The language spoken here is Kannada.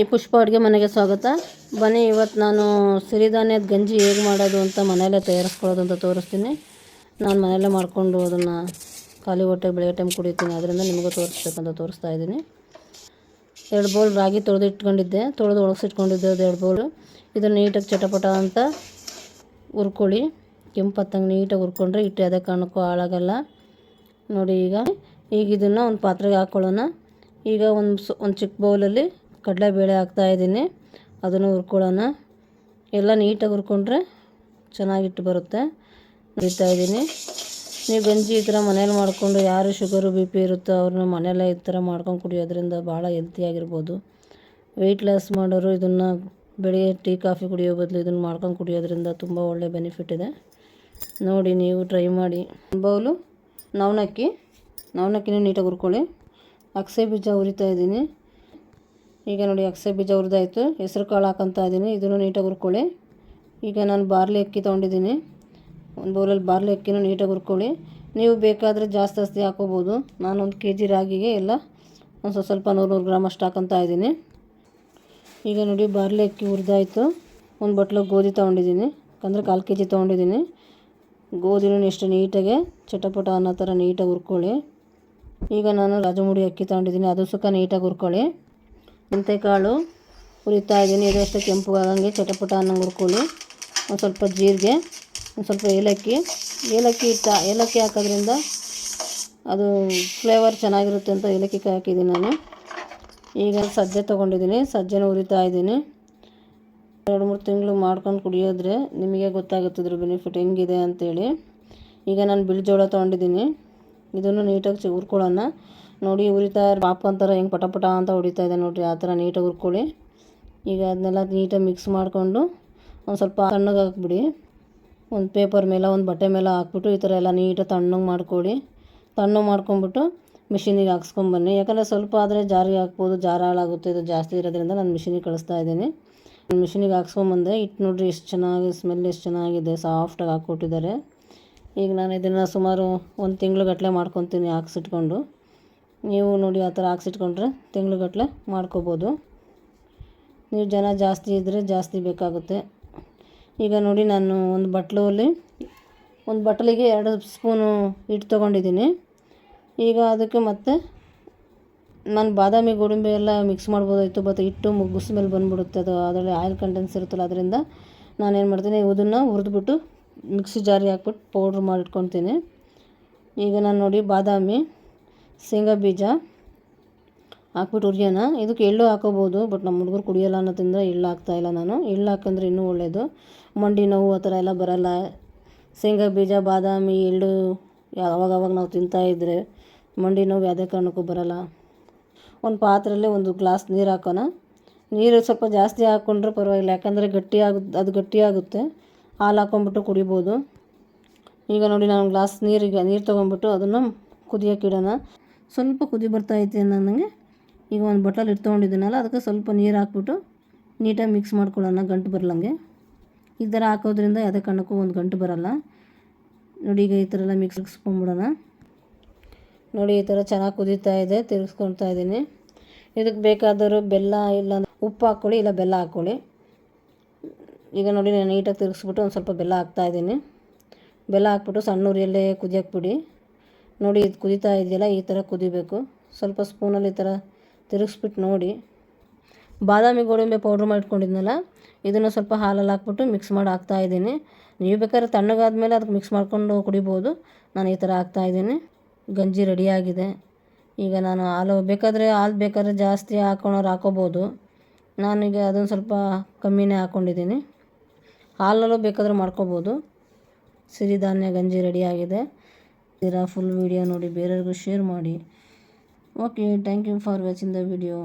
ಈ ಪುಷ್ಪ ಅಡುಗೆ ಮನೆಗೆ ಸ್ವಾಗತ. ಬನ್ನಿ ಇವತ್ತು ನಾನು ಸಿರಿಧಾನ್ಯದ ಗಂಜಿ ಹೇಗೆ ಮಾಡೋದು ಅಂತ ಮನೆಯಲ್ಲೇ ತಯಾರಿಸ್ಕೊಳ್ಳೋದು ಅಂತ ತೋರಿಸ್ತೀನಿ. ನಾನು ಮನೆಯಲ್ಲೇ ಮಾಡಿಕೊಂಡು ಅದನ್ನು ಖಾಲಿ ಹೊಟ್ಟೆ ಬೆಳಗ್ಗೆ ಟೈಮ್ ಕುಡಿತೀನಿ. ಅದರಿಂದ ನಿಮಗೂ ತೋರಿಸ್ಬೇಕಂತ ತೋರಿಸ್ತಾ ಇದ್ದೀನಿ. ಎರಡು ಬೌಲ್ ರಾಗಿ ತೊಳೆದು ಇಟ್ಕೊಂಡಿದ್ದೆ ತೊಳೆದು ಒಣಗಿಸಿಟ್ಕೊಂಡಿದ್ದೆ ಅದು ಎರಡು ಬೌಲು ಇದನ್ನು ನೀಟಾಗಿ ಚಟಪಟ ಅಂತ ಹುರ್ಕೊಳ್ಳಿ. ಕೆಂಪು ಹತ್ತಂಗೆ ನೀಟಾಗಿ ಹುರ್ಕೊಂಡ್ರೆ ಹಿಟ್ಟು ಯಾವುದೇ ಕಾರಣಕ್ಕೂ ಹಾಳಾಗಲ್ಲ. ನೋಡಿ ಈಗ ಈಗ ಇದನ್ನು ಒಂದು ಪಾತ್ರೆಗೆ ಹಾಕ್ಕೊಳ್ಳೋಣ ಈಗ ಒಂದು ಒಂದು ಚಿಕ್ಕ ಬೌಲಲ್ಲಿ ಕಡಲೆಬೇಳೆ ಹಾಕ್ತಾಯಿದ್ದೀನಿ ಅದನ್ನು ಹುರ್ಕೊಳ್ಳೋಣ. ಎಲ್ಲ ನೀಟಾಗಿ ಹುರ್ಕೊಂಡ್ರೆ ಚೆನ್ನಾಗಿಟ್ಟು ಬರುತ್ತೆ. ಇದ್ದೀನಿ. ನೀವು ಗಂಜಿ ಈ ಥರ ಮನೇಲಿ ಮಾಡಿಕೊಂಡು ಯಾರು ಶುಗರು ಬಿ ಪಿ ಇರುತ್ತೋ ಅವ್ರನ್ನ ಮನೆಯಲ್ಲೇ ಈ ಥರ ಮಾಡ್ಕೊಂಡು ಕುಡಿಯೋದ್ರಿಂದ ಭಾಳ ಹೆಲ್ತಿಯಾಗಿರ್ಬೋದು ವೆಯ್ಟ್ ಲಾಸ್ ಮಾಡೋರು ಇದನ್ನು ಬೆಳಿಗ್ಗೆ ಟೀ, ಕಾಫಿ ಕುಡಿಯೋ ಬದಲು ಇದನ್ನು ಮಾಡ್ಕೊಂಡು ಕುಡಿಯೋದ್ರಿಂದ ತುಂಬ ಒಳ್ಳೆ ಬೆನಿಫಿಟ್ ಇದೆ. ನೋಡಿ, ನೀವು ಟ್ರೈ ಮಾಡಿ. ಬೌಲು ನವಣಕ್ಕಿ ನವಣಕ್ಕಿನೂ ನೀಟಾಗಿ ಹುರ್ಕೊಳ್ಳಿ. ಅಗಸೆ ಬೀಜ ಹುರಿತಾ ಇದ್ದೀನಿ. ಈಗ ನೋಡಿ ಅಗಸೆ ಬೀಜ ಹುರಿದಾಯಿತು. ಹೆಸರು ಕಾಳು ಹಾಕೊತಾ ಇದ್ದೀನಿ ಇದನ್ನು ನೀಟಾಗಿ ಹುರ್ಕೊಳ್ಳಿ. ಈಗ ನಾನು ಬಾರ್ಲಿ ಅಕ್ಕಿ ತೊಗೊಂಡಿದ್ದೀನಿ. ಒಂದು ಬೌಲಲ್ಲಿ ಬಾರ್ಲಿ ಅಕ್ಕಿನೂ ನೀಟಾಗಿ ಹುರ್ಕೊಳ್ಳಿ. ನೀವು ಬೇಕಾದರೆ ಜಾಸ್ತಿ ಜಾಸ್ತಿ ಹಾಕೋಬೋದು. ನಾನು ಒಂದು ಕೆ ಜಿ ರಾಗಿಗೆ ಎಲ್ಲ ಒಂದು ಸ್ವಲ್ಪ ಸ್ವಲ್ಪ ನೂರು ನೂರು ಗ್ರಾಮ್ ಅಷ್ಟು ಹಾಕೊತಾ ಇದ್ದೀನಿ ಈಗ ನೋಡಿ ಬಾರ್ಲಿ ಅಕ್ಕಿ ಹುರಿದಾಯಿತು. ಒಂದು ಬಟ್ಲು ಗೋಧಿ ತೊಗೊಂಡಿದ್ದೀನಿ. ಯಾಕಂದರೆ ಕಾಲು ಕೆ ಜಿ ತೊಗೊಂಡಿದ್ದೀನಿ. ಗೋಧಿನೂ ಎಷ್ಟು ನೀಟಾಗೆ ಚಟಪಟ ಅನ್ನೋ ಥರ ನೀಟಾಗಿ ಹುರ್ಕೊಳ್ಳಿ. ಈಗ ನಾನು ರಾಜಮುಡಿ ಅಕ್ಕಿ ತೊಗೊಂಡಿದ್ದೀನಿ. ಅದು ಸುಖ ನೀಟಾಗಿ ಹುರ್ಕೊಳ್ಳಿ. ಮೆಂತೆಕಾಳು ಹುರಿತಾ ಇದ್ದೀನಿ. ಇದು ಅಷ್ಟೇ ಕೆಂಪು ಆಗಂಗೆ ಚಟಪಟ ಅನ್ನ ಹುರ್ಕೊಳ್ಳಿ. ಒಂದು ಸ್ವಲ್ಪ ಜೀರಿಗೆ, ಒಂದು ಸ್ವಲ್ಪ ಏಲಕ್ಕಿ. ಏಲಕ್ಕಿ ಇಟ್ಟ, ಏಲಕ್ಕಿ ಹಾಕೋದ್ರಿಂದ ಅದು ಫ್ಲೇವರ್ ಚೆನ್ನಾಗಿರುತ್ತೆ ಅಂತ ಏಲಕ್ಕಿ ಹಾಕಿದ್ದೀನಿ ನಾನು. ಈಗ ಸಜ್ಜೆ ತೊಗೊಂಡಿದ್ದೀನಿ. ಸಜ್ಜೆನ ಹುರಿತಾ ಇದ್ದೀನಿ. ಎರಡು, ಮೂರು ತಿಂಗಳು ಮಾಡ್ಕೊಂಡು ಕುಡಿಯೋದ್ರೆ ನಿಮಗೆ ಗೊತ್ತಾಗುತ್ತೆ ಇದ್ರ ಬೆನಿಫಿಟ್ ಹೆಂಗಿದೆ ಅಂತೇಳಿ. ಈಗ ನಾನು ಬಿಳಿ ಜೋಳ ತೊಗೊಂಡಿದ್ದೀನಿ. ಇದನ್ನು ನೀಟಾಗಿ ಹುರ್ಕೊಳ್ಳೋಣ. ನೋಡಿ ಉರಿತಾ ಪಾಪ ಅಂತಾರೆ, ಹೆಂಗೆ ಪಟ ಪಟ ಅಂತ ಹೊಡಿತಾ ಇದೆ ನೋಡಿರಿ, ಆ ಥರ ನೀಟಾಗಿ ಹುರ್ಕೊಳ್ಳಿ. ಈಗ ಅದನ್ನೆಲ್ಲ ನೀಟಾಗಿ ಮಿಕ್ಸ್ ಮಾಡಿಕೊಂಡು ಒಂದು ಸ್ವಲ್ಪ ತಣ್ಣಗೆ ಹಾಕ್ಬಿಡಿ. ಒಂದು ಪೇಪರ್ ಮೇಲೆ, ಒಂದು ಬಟ್ಟೆ ಮೇಲೆ ಹಾಕ್ಬಿಟ್ಟು ಈ ಥರ ಎಲ್ಲ ನೀಟಾಗಿ ತಣ್ಣಗೆ ಮಾಡ್ಕೊಳ್ಳಿ. ತಣ್ಣಗೆ ಮಾಡ್ಕೊಂಬಿಟ್ಟು ಮಿಷಿನಿಗೆ ಹಾಕ್ಸ್ಕೊಂಬನ್ನಿ ಯಾಕಂದರೆ ಸ್ವಲ್ಪ ಆದರೆ ಜಾರಿಗೆ ಹಾಕ್ಬೋದು ಜಾರ ಹಾಳಾಗುತ್ತೆ ಇದು ಜಾಸ್ತಿ ಇರೋದ್ರಿಂದ ನಾನು ಮಿಷಿನಿಗೆ ಕಳಿಸ್ತಾ ಇದ್ದೀನಿ. ಮಿಷಿನಿಗೆ ಹಾಕ್ಸ್ಕೊಂಬಂದೆ ಇಟ್ಟು ನೋಡಿರಿ, ಎಷ್ಟು ಚೆನ್ನಾಗಿ ಸ್ಮೆಲ್ ಎಷ್ಟು ಚೆನ್ನಾಗಿದೆ ಸಾಫ್ಟಾಗಿ ಹಾಕ್ಕೊಟ್ಟಿದ್ದಾರೆ. ಈಗ ನಾನು ಇದನ್ನು ಸುಮಾರು ಒಂದು ತಿಂಗ್ಳುಗಟ್ಟಲೆ ಮಾಡ್ಕೊತೀನಿ, ಹಾಕ್ಸಿಟ್ಕೊಂಡು. ನೀವು ನೋಡಿ ಆ ಥರ ಹಾಕ್ಸಿಟ್ಕೊಂಡ್ರೆ ತಿಂಗ್ಳುಗಟ್ಟಲೆ ಮಾಡ್ಕೋಬೋದು. ನೀವು ಜನ ಜಾಸ್ತಿ ಇದ್ದರೆ ಜಾಸ್ತಿ ಬೇಕಾಗುತ್ತೆ. ಈಗ ನೋಡಿ ನಾನು ಒಂದು ಬಟ್ಲಲ್ಲಿ, ಒಂದು ಬಟ್ಲಿಗೆ ಎರಡು ಸ್ಪೂನು ಹಿಟ್ಟು ತೊಗೊಂಡಿದ್ದೀನಿ. ಈಗ ಅದಕ್ಕೆ ಮತ್ತೆ ನಾನು ಬಾದಾಮಿ ಗೋಡಂಬಿ ಎಲ್ಲ ಮಿಕ್ಸ್ ಮಾಡ್ಬೋದಾಯಿತು ಮತ್ತು ಹಿಟ್ಟು ಮುಗ್ಗಿಸ್ ಮೇಲೆ ಬಂದುಬಿಡುತ್ತೆ. ಅದು ಅದರಲ್ಲಿ ಆಯಿಲ್ ಕಂಟೆನ್ಸ್ ಇರುತ್ತಲ್ಲ, ಅದರಿಂದ ನಾನೇನು ಮಾಡ್ತೀನಿ ಇದನ್ನು ಹುರಿದ್ಬಿಟ್ಟು ಮಿಕ್ಸಿ ಜಾರಿ ಹಾಕ್ಬಿಟ್ಟು ಪೌಡ್ರ್ ಮಾಡಿಟ್ಕೊತೀನಿ ಈಗ ನಾನು ನೋಡಿ ಬಾದಾಮಿ ಶೇಂಗಾ ಬೀಜ ಹಾಕ್ಬಿಟ್ಟು ಹುರಿಯೋಣ ಇದಕ್ಕೆ ಎಳ್ಳು ಹಾಕೋಬೋದು, ಬಟ್ ನಮ್ಮ ಹುಡುಗರು ಕುಡಿಯೋಲ್ಲ ಅನ್ನೋದ್ರಿಂದ ಎಳ್ಳು ಹಾಕ್ತಾಯಿಲ್ಲ ನಾನು. ಎಳ್ಳು ಹಾಕಂದ್ರೆ ಇನ್ನೂ ಒಳ್ಳೆಯದು ಮಂಡಿ ನೋವು ಆ ಥರ ಎಲ್ಲ ಬರೋಲ್ಲ. ಶೇಂಗಾ ಬೀಜ, ಬಾದಾಮಿ, ಎಳ್ಳು ಯಾವಾಗವಾಗ ನಾವು ತಿಂತಾಯಿದ್ರೆ ಮಂಡಿ ನೋವು ಯಾವುದೇ ಕಾರಣಕ್ಕೂ ಬರೋಲ್ಲ. ಒಂದು ಪಾತ್ರೆಯಲ್ಲಿ ಒಂದು ಗ್ಲಾಸ್ ನೀರು ಹಾಕೋಣ. ನೀರು ಸ್ವಲ್ಪ ಜಾಸ್ತಿ ಹಾಕ್ಕೊಂಡ್ರೆ ಪರವಾಗಿಲ್ಲ, ಯಾಕಂದರೆ ಗಟ್ಟಿ ಆಗುತ್ತೆ ಅದು ಗಟ್ಟಿಯಾಗುತ್ತೆ ಹಾಲು ಹಾಕ್ಕೊಂಬಿಟ್ಟು ಕುಡಿಬೋದು. ಈಗ ನೋಡಿ, ನಾನು ಗ್ಲಾಸ್ ನೀರಿಗೆ ನೀರು ತೊಗೊಂಬಿಟ್ಟು ಅದನ್ನು ಕುದಿಯೋಕ್ಕಿಡೋಣ ಸ್ವಲ್ಪ ಕುದಿ ಬರ್ತೈತೆ ನನಗೆ ಈಗ ಒಂದು ಬಾಟಲ್ ಇಟ್ಕೊಂಡಿದ್ದೀನಲ್ಲ, ಅದಕ್ಕೆ ಸ್ವಲ್ಪ ನೀರು ಹಾಕ್ಬಿಟ್ಟು ನೀಟಾಗಿ ಮಿಕ್ಸ್ ಮಾಡ್ಕೊಳ್ಳೋಣ, ಗಂಟು ಬರಲಂಗೆ. ಈ ಥರ ಹಾಕೋದ್ರಿಂದ ಯಾವುದೇ ಕಾರಣಕ್ಕೂ ಒಂದು ಗಂಟು ಬರೋಲ್ಲ. ನೋಡಿ ಈಗ ಈ ಥರ ಎಲ್ಲ ಮಿಕ್ಸ್ ಇಕ್ಸ್ಕೊಂಬಿಡೋಣ ನೋಡಿ ಈ ಥರ ಚೆನ್ನಾಗಿ ಕುದೀತಾ ಇದೆ, ತಿರುಗಿಸ್ಕೊಳ್ತಾ ಇದ್ದೀನಿ. ಇದಕ್ಕೆ ಬೇಕಾದರೂ ಬೆಲ್ಲ ಇಲ್ಲ ಉಪ್ಪು ಹಾಕ್ಕೊಳ್ಳಿ, ಇಲ್ಲ ಬೆಲ್ಲ ಹಾಕ್ಕೊಳ್ಳಿ. ಈಗ ನೋಡಿ ನಾನು ನೀಟಾಗಿ ತಿರುಗಿಸ್ಬಿಟ್ಟು ಒಂದು ಸ್ವಲ್ಪ ಬೆಲ್ಲ ಹಾಕ್ತಾಯಿದ್ದೀನಿ ಬೆಲ್ಲ ಹಾಕ್ಬಿಟ್ಟು ಸಣ್ಣ ಉರಿಯಲ್ಲೇ ಕುದಿಯೋಕೆ ಬಿಡಿ. ನೋಡಿ, ಇದು ಕುದೀತಾ ಇದೆಯಲ್ಲ, ಈ ಥರ ಕುದಿಬೇಕು. ಸ್ವಲ್ಪ ಸ್ಪೂನಲ್ಲಿ ಈ ಥರ ತಿರುಗಿಸ್ಬಿಟ್ಟು ನೋಡಿ. ಬಾದಾಮಿ ಗೋಡಂಬಿ ಪೌಡ್ರ್ ಮಾಡಿಟ್ಕೊಂಡಿದ್ನಲ್ಲ, ಇದನ್ನು ಸ್ವಲ್ಪ ಹಾಲಲ್ಲಿ ಹಾಕ್ಬಿಟ್ಟು ಮಿಕ್ಸ್ ಮಾಡಿ ಹಾಕ್ತಾ ಇದ್ದೀನಿ. ನೀವು ಬೇಕಾದ್ರೆ ತಣ್ಣಗಾದ್ಮೇಲೆ ಅದಕ್ಕೆ ಮಿಕ್ಸ್ ಮಾಡಿಕೊಂಡು ಕುಡಿಬೋದು. ನಾನು ಈ ಥರ ಹಾಕ್ತಾ ಇದ್ದೀನಿ. ಗಂಜಿ ರೆಡಿಯಾಗಿದೆ ಈಗ ನಾನು ಹಾಲು, ಬೇಕಾದರೆ ಹಾಲು ಬೇಕಾದರೆ ಜಾಸ್ತಿ ಹಾಕೊಳೋರು ಹಾಕೋಬೋದು. ನಾನೀಗ ಅದನ್ನು ಸ್ವಲ್ಪ ಕಮ್ಮಿನೇ ಹಾಕ್ಕೊಂಡಿದ್ದೀನಿ ಹಾಲಲ್ಲೂ ಬೇಕಾದರೆ ಮಾಡ್ಕೋಬೋದು. ಸಿರಿಧಾನ್ಯ ಗಂಜಿ ರೆಡಿಯಾಗಿದೆ ಇದರ ಫುಲ್ ವಿಡಿಯೋ ನೋಡಿ ಬೇರೆಯವ್ರಿಗೂ ಶೇರ್ ಮಾಡಿ. Okay thank you for watching the video